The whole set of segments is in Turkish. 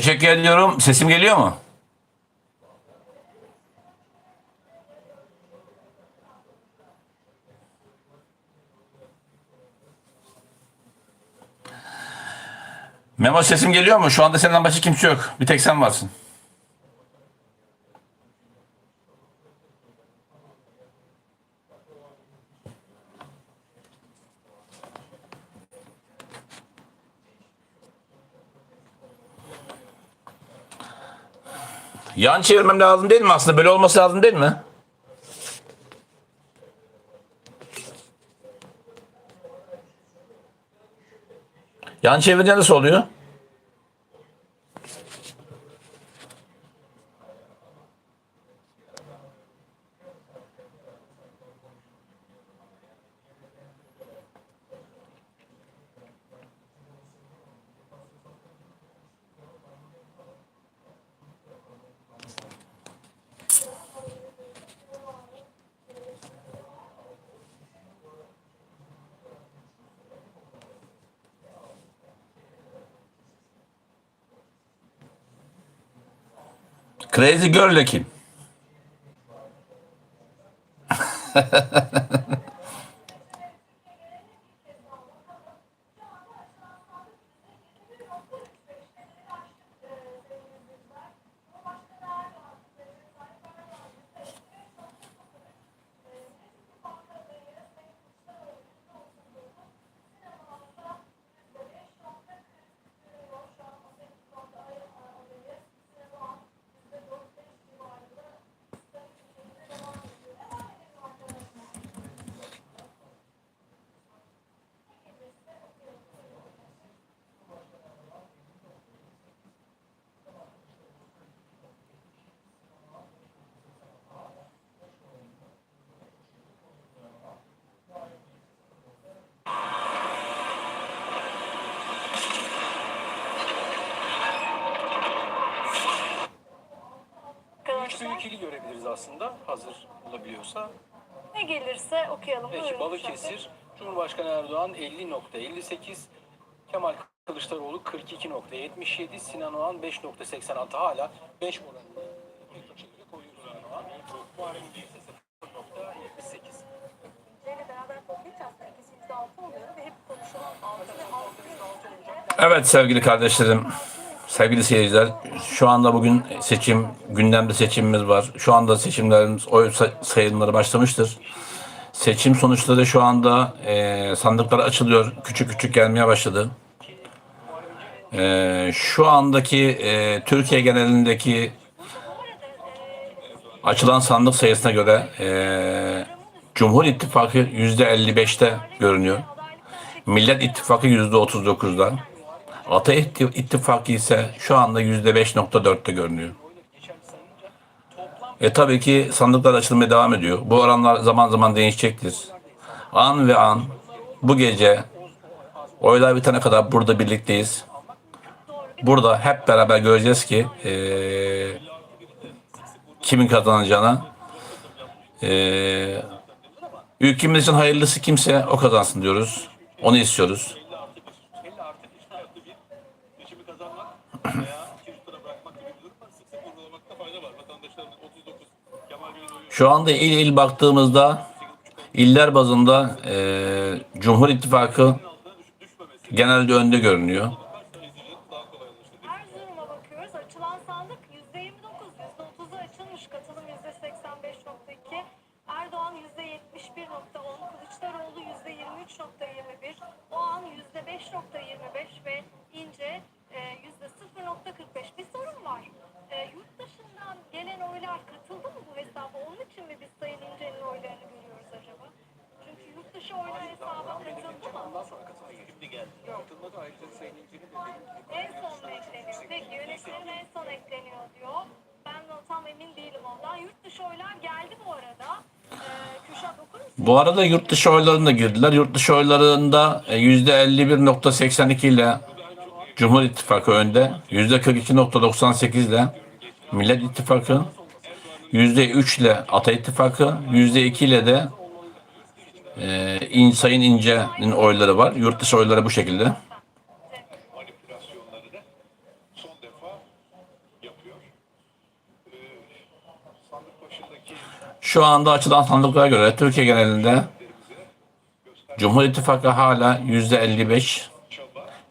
Teşekkür ediyorum. Sesim geliyor mu? Memo sesim geliyor mu? Şu anda senden başka kimse yok. Bir tek sen varsın. Yan çevirmem lazım değil mi aslında? Böyle olması lazım değil mi? Yan çevirince nasıl oluyor? Crazy Girl kim? aslında hazır olabiliyorsa. Ne gelirse okuyalım. Peki Buyurun Balıkesir, Cumhurbaşkanı Erdoğan 50.58, Kemal Kılıçdaroğlu 42.77, Sinan Oğan 5.86 hala 5 oranında pek çok şekilde koyuyor Sinan Oğan. Muharrem İnce ise 0.78. Şeyle beraber toplayınca aslında ikisi yüzde altı oluyor ve hep konuşulan altı ve altı. Evet sevgili kardeşlerim, sevgili seyirciler. Şu anda bugün seçim, gündemde seçimimiz var. Şu anda seçimlerimiz, oy say- sayımları başlamıştır. Seçim sonuçları şu anda e, sandıklar açılıyor. Küçük küçük gelmeye başladı. E, şu andaki e, Türkiye genelindeki açılan sandık sayısına göre e, Cumhur İttifakı %55'te görünüyor. Millet İttifakı %39'da. Ata İtti- İttifakı ise şu anda %5.4'te görünüyor. E tabii ki sandıklar açılmaya devam ediyor. Bu oranlar zaman zaman değişecektir. An ve an bu gece oylar bitene kadar burada birlikteyiz. Burada hep beraber göreceğiz ki eee, kimin kazanacağını. Eee ülkemiz için hayırlısı kimse o kazansın diyoruz. Onu istiyoruz. seçimi kazanmak veya ikinci tura bırakmak gibi bir durum var. Sık sık vurgulamakta fayda var. Vatandaşların 39 Kemal Bey'in oyu Şu anda il il baktığımızda iller bazında eee Cumhur İttifakı genelde önde görünüyor. Erzurum'a bakıyoruz. Açılan sandık yüzde yirmi dokuz, yüzde otuzu açılmış. Katılım yüzde seksen beş nokta iki. Erdoğan yüzde yetmiş bir nokta on. Kılıçdaroğlu yüzde yirmi üç nokta yirmi bir. Oğan yüzde beş nokta yirmi beş ve İnce e, yüzde sıfır nokta kırk beş. Bir sorun var. E, yurt dışından gelen oylar katıldı mı bu hesaba? Onun için mi biz Sayın İnce'nin oylarını görüyoruz acaba? Çünkü yurt dışı oylar hesaba katıldı mı? ondan sonra katıldı. Şimdi geldi. Katılmadı ayrıca Sayın İlçin'in de dediğim gibi En son mu ekleniyor? Peki yönetimin en son ekleniyor diyor. Ben de tam emin değilim ondan. Yurt dışı oylar geldi bu arada. Ee, Kürşat okur musun? Bu arada yurt dışı oylarına girdiler. Yurt dışı oylarında e, %51.82 ile Cumhur İttifakı önde. %42.98 ile Millet İttifakı. %3 ile Ata İttifakı. %2 ile de e, Sayın İnce'nin oyları var. Yurt dışı oyları bu şekilde. manipülasyonlarını son defa Şu anda açılan sandıklara göre Türkiye genelinde Cumhur İttifakı hala %55,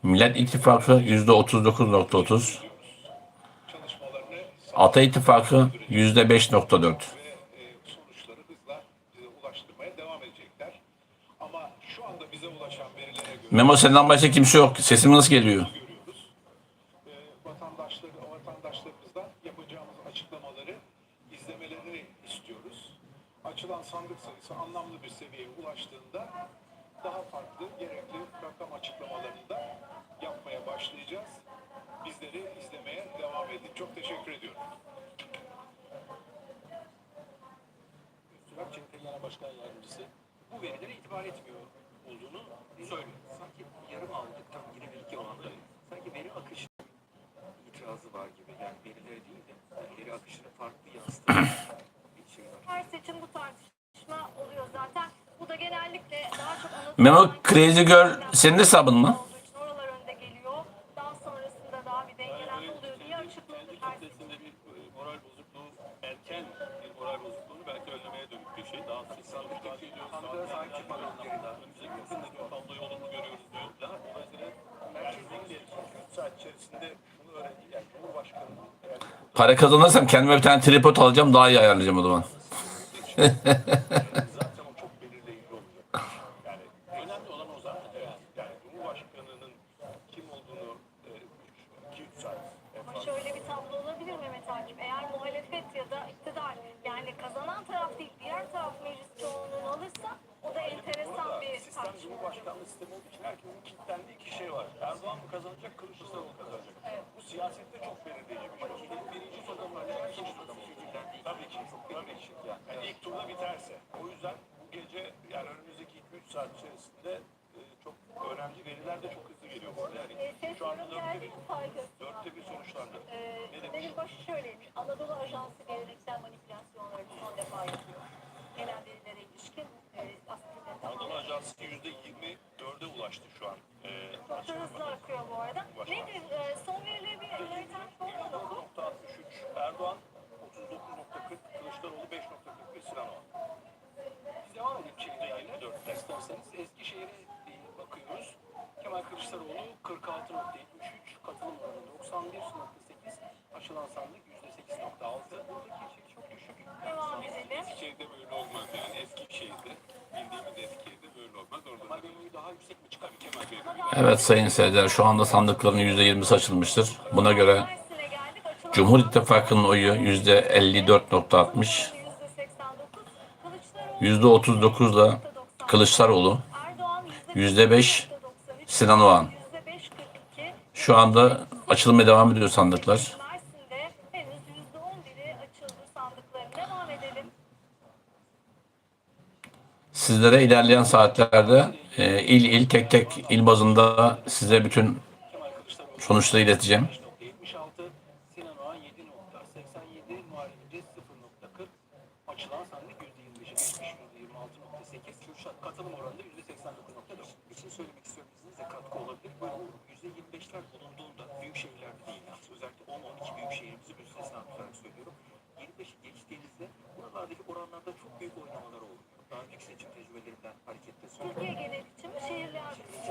Millet İttifakı %39.30, Ata İttifakı %5.4. sonuçları hızla bize ulaştırmaya devam edecekler. Ama şu anda bize ulaşan verilere göre Memo senden başka kimse yok. Sesim nasıl geliyor? Başlayacağız. Bizleri izlemeye devam edin. Çok teşekkür ediyorum. Türak CHP Genel Başkan Yardımcısı bu verilere itibar etmiyor olduğunu söylüyor. sanki yarım yine bir iki alanda sanki veri akışı itirazı var gibi. Yani verileri değil de yani veri akışını farklı yansıtan bir şey var. Her seçim bu tartışma oluyor zaten. Bu da genellikle daha çok Memo, Crazy Girl senin hesabın mı? Olduğu için Oralar önde geliyor. Daha sonrasında daha bir dengelenme oluyor diye açıkladı. kendi Her kitlesinde bir e, moral bozukluğu, erken bir moral bozukluğunu belki önlemeye dönük bir şey. Daha sandık takip ediyoruz. Sandığa sahip çıkmak gerekiyor. Önümüzdeki günde bir tabloyu olumlu görüyoruz diyor. Daha dolayısıyla merkezden gelecek 3 saat içerisinde bunu yani Para kazanırsam kendime bir tane tripod alacağım daha iyi ayarlayacağım o zaman. zaten o çok belirleyici olacak. Yani önemli olan o zaten. Yani, yani Cumhurbaşkanı'nın kim olduğunu 2-3 saat Ama şöyle bir tablo olabilir Mehmet Akif. Eğer muhalefet ya da iktidar yani kazanan taraf değil diğer taraf meclis çoğunluğunu alırsa o da enteresan bir sistem tartışma. Cumhurbaşkanlığı sistemi olduğu için herkesin kilitlendiği iki şey var. Erdoğan mı kazanacak, Kılıçdaroğlu mu kazanacak? Bu siyasette çok belirleyici bir şey. Birinci turda kazanacak, ikinci turda mı? Tabii ki. Tabii ki. Yani ilk turda biterse. O yüzden bu gece yani önümüzdeki 2-3 saat içerisinde e, çok önemli veriler de çok hızlı geliyor bu arada. Yani şu anda yorum dörtte bir, mi faydası? dörtte bir sonuçlandı. Ee, benim başı şöyleymiş. Anadolu Ajansı geleneksel manipülasyonlarını son defa yapıyor. Genel verilere ilişkin e, aslında Anadolu Ajansı %24'e ulaştı şu an. E, çok hızlı akıyor bu arada. Nedir? E, son verileri bir Amerikan sorun oku. 9.63 Erdoğan 39.40 Kılıçdaroğlu 5.41 Sinan Oğan. Biz devam edelim çekeceğiyle. İsterseniz Eskişehir'e bir bakıyoruz. Kemal Kılıçdaroğlu 46.73, katılım oranı 91.8, açılan sandık %8.6. Buradaki şey çok düşük. Devam edelim. Eskişehir'de böyle olmaz yani Eskişehir'de bildiğimiz Eskişehir'de böyle olmaz. Orada Kemal Bey'in oyu daha yüksek mi çıkar? Kemal Bey Evet sayın seyirciler şu anda sandıkların %20'si açılmıştır. Buna göre Cumhur İttifakı'nın oyu %54.60, %89. Kılıçdaroğlu %39'la Kılıçdaroğlu, Erdoğan %5 Sinan Oğan. %5.42. Şu anda açılmaya devam ediyor sandıklar. Mersin'de henüz %11'i açıldı sandıkların. Devam edelim. Sizlere ilerleyen saatlerde e, il il tek tek il bazında size bütün sonuçları ileteceğim. 5.76, Sinan Oğan 7.87, Muharrem İnce 0.40, açılan sandık %25'e geçmiş %26.8, Kürşat katılım oranı da %89.4. Bir söylemek istiyorum izninizle katkı olabilir. Bu %25'ler bulunduğunda büyük şehirlerde değil. Yani özellikle 10-12 büyük şehrimizi müstesna tutarak söylüyorum. 25'i geçtiğinizde buralardaki oranlarda çok. Yes.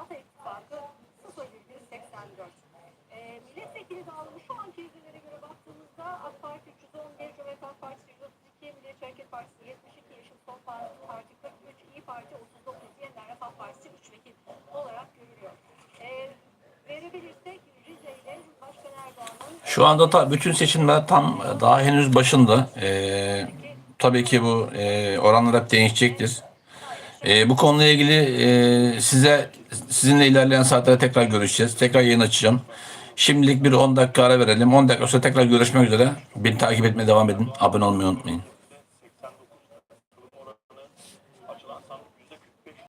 Ata İttifakı 0,84. E, milletvekili dağılımı şu anki yüzdelere göre baktığımızda AK Parti 311, Cumhuriyet Halk Partisi 132, Milliyetçi Hareket Partisi 72, Yeşil Sol Parti 43, İyi Parti 39, Yeniden Refah Partisi 3 vekil olarak görülüyor. E, verebilirsek Rize ile Cumhurbaşkanı Erdoğan'ın Şu anda ta, bütün seçimler tam e, daha henüz başında. Ee, tabii ki bu e, oranlar hep değişecektir. E, bu konuyla ilgili e, size sizinle ilerleyen saatlerde tekrar görüşeceğiz. Tekrar yayın açacağım. Şimdilik bir 10 dakika ara verelim. 10 dakika sonra tekrar görüşmek üzere. Beni takip etmeye devam edin. Abone olmayı unutmayın.